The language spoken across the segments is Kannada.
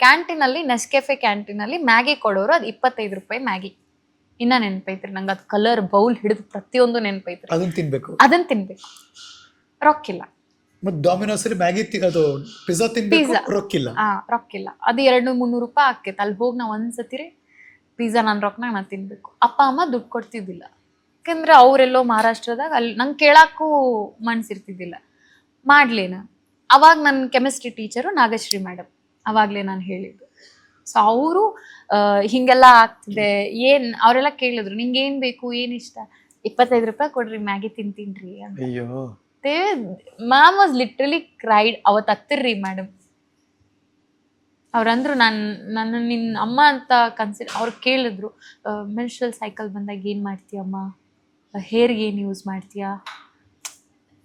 ಕ್ಯಾಂಟೀನಲ್ಲಿ ನೆಸ್ಕೆಫೆ ಕ್ಯಾಂಟೀನಲ್ಲಿ ಮ್ಯಾಗಿ ಕೊಡೋರು ಅದು ಇಪ್ಪತ್ತೈದು ರೂಪಾಯಿ ಮ್ಯಾಗಿ. ಇನ್ನ ನೆನಪೈತ್ರಿ ನಂಗೆ ಅದು ಕಲರ್ ಬೌಲ್ ಹಿಡಿದು ಪ್ರತಿಯೊಂದು ನೆನಪೈತ್ರಿ. ಅದನ್ನ ತಿನ್ಬೇಕು? ಅದನ್ನ ತಿನ್ಬೇಕು. ರೊಕ್ಕಿಲ್ಲ. ಮತ್ತೆ ಡಾಮಿನೋಸ್ ಮ್ಯಾಗಿ ಅದು ಪಿಜ್ಜಾ ತಿನ್ಬೇಕು Pizza. ರೊಕ್ಕಿಲ್ಲ. ಆ ರೊಕ್ಕಿಲ್ಲ. ಅದು ಎರಡು ಮುನ್ನೂರು ರೂಪಾಯಿ ಆಕೈತೆ ಅಲ್ಲಿ ಹೋಗಿ ನಾವು ಒಂದ್ಸತಿ ರೀ ಪಿಜ್ಜಾ ನನ್ನ ರೊಕ್ಕನಾಗ ನಾನು ತಿನ್ಬೇಕು. ಅಪ್ಪ ಅಮ್ಮ ದುಡ್ಡು ಕೊಡ್ತಿದ್ದಿಲ್ಲ. ಯಾಕಂದ್ರೆ ಅವರೆಲ್ಲೋ ಮಹಾರಾಷ್ಟ್ರದಾಗ ಅಲ್ಲಿ ನಂಗೆ ಕೇಳಕ್ಕೂ ಮನ್ಸಿರ್ತಿದ್ದಿಲ್ಲ. ಮಾಡ್ಲೇನ? ಅವಾಗ ನನ್ನ ಕೆಮಿಸ್ಟ್ರಿ ಟೀಚರು ನಾಗಶ್ರೀ ಮೇಡಮ್ ಅವಾಗಲೇ ನಾನು ಹೇಳಿದ್ದು. ಸೊ ಅವರು ಹಿಂಗೆಲ್ಲ ಆಗ್ತಿದೆ. ಏನ್ ಅವರೆಲ್ಲ ಕೇಳಿದ್ರು ನಿಂಗೆ ಏನ್ ಬೇಕು? ಏನ್ ಇಷ್ಟ? ಇಪ್ಪತ್ತೈದು ರೂಪಾಯಿ ಕೊಡ್ರಿ ಮ್ಯಾಗಿ ತಿಂತೀನ್ರಿ. ಅಂತ. ಅಯ್ಯೋ. Ma'am was literally cried. ಅವತ್ತು ಹತ್ತಿರ್ರಿ ಮೇಡಮ್ ಅವ್ರಂದ್ರು ನಾನು ನನ್ನ ನಿನ್ನ ಅಮ್ಮ ಅಂತ ಕನ್ಸಿಡರ್ ಅವ್ರು ಕೇಳಿದ್ರು ಮೆನ್ಸ್ಟ್ರಲ್ ಸೈಕಲ್ ಬಂದಾಗ ಏನು ಮಾಡ್ತೀಯಮ್ಮ? ಹೇರ್ಗೆ ಏನು ಯೂಸ್ ಮಾಡ್ತೀಯಾ?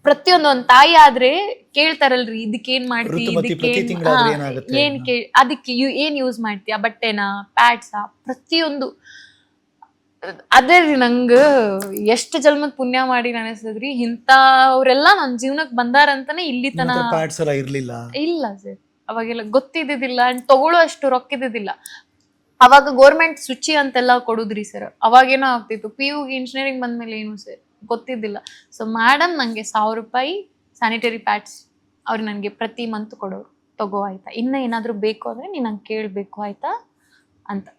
ಪ್ರತಿಯೊಂದು ಒಂದು ತಾಯಿ ಆದ್ರೆ ಕೇಳ್ತಾರಲ್ರಿ ಇದಕ್ಕೆ ಏನ್ ಮಾಡ್ತಿ ಋತುಮತಿ ಇದಕ್ಕೆ ಪ್ರತಿ ಏನ್- ತಿಂಗಳಾದ್ರೆ ಹಾ, ಏನಾಗುತ್ತೆ? ಏನ್ ಕೇ ಅದಕ್ಕೆ ಯು ಏನ್ ಯೂಸ್ ಮಾಡ್ತೀಯಾ ಬಟ್ಟೆನಾ ಪ್ಯಾಡ್ಸಾ ಪ್ರತಿಯೊಂದು. ಅದೇ ರೀ ನಂಗ ಎಷ್ಟು ಜನ್ಮದ ಪುಣ್ಯ ಮಾಡಿ ಅನಿಸ್ತದ್ರಿ ಇಂಥವ್ರೆಲ್ಲ ನನ್ನ ಜೀವನಕ್ಕೆ ಬಂದಾರಂತಾನೆ ಇಲ್ಲಿ ತನ ಪ್ಯಾಡ್ಸ್ ಎಲ್ಲ ಇರ್ಲಿಲ್ಲ. ಇಲ್ಲ ಸರ್ ಅವಾಗೆಲ್ಲ ಗೊತ್ತಿದ್ದಿಲ್ಲ ಅಂಡ್ ತಗೊಳ್ಳೋ ಅಷ್ಟು ರೊಕ್ಕ ಇದ್ದಿದ್ದಿಲ್ಲ ಅವಾಗ ಗೋರ್ಮೆಂಟ್ ಶುಚಿ ಅಂತೆಲ್ಲ ಕೊಡುದ್ರಿ ಸರ್ ಅವಾಗೇನೋ ಆಗ್ತಿತ್ತು ಪಿ ಯು ಇಂಜಿನಿಯರಿಂಗ್ ಬಂದ್ಮೇಲೆ ಏನು ಸರ್ ಗೊತ್ತಿದ್ದಿಲ್ಲ. ಸೊ ಮೇಡಮ್ ನನಗೆ ಸಾವಿರ ರೂಪಾಯಿ ಸ್ಯಾನಿಟರಿ ಪ್ಯಾಡ್ಸ್ ಅವ್ರು ನನಗೆ ಪ್ರತಿ ಮಂತ್ ಕೊಡೋರು. ತಗೋ ಆಯ್ತಾ? ಇನ್ನೂ ಏನಾದರೂ ಬೇಕು ಅಂದರೆ ನೀನು ನಂಗೆ ಕೇಳಬೇಕು, ಆಯಿತಾ? ಅಂತ.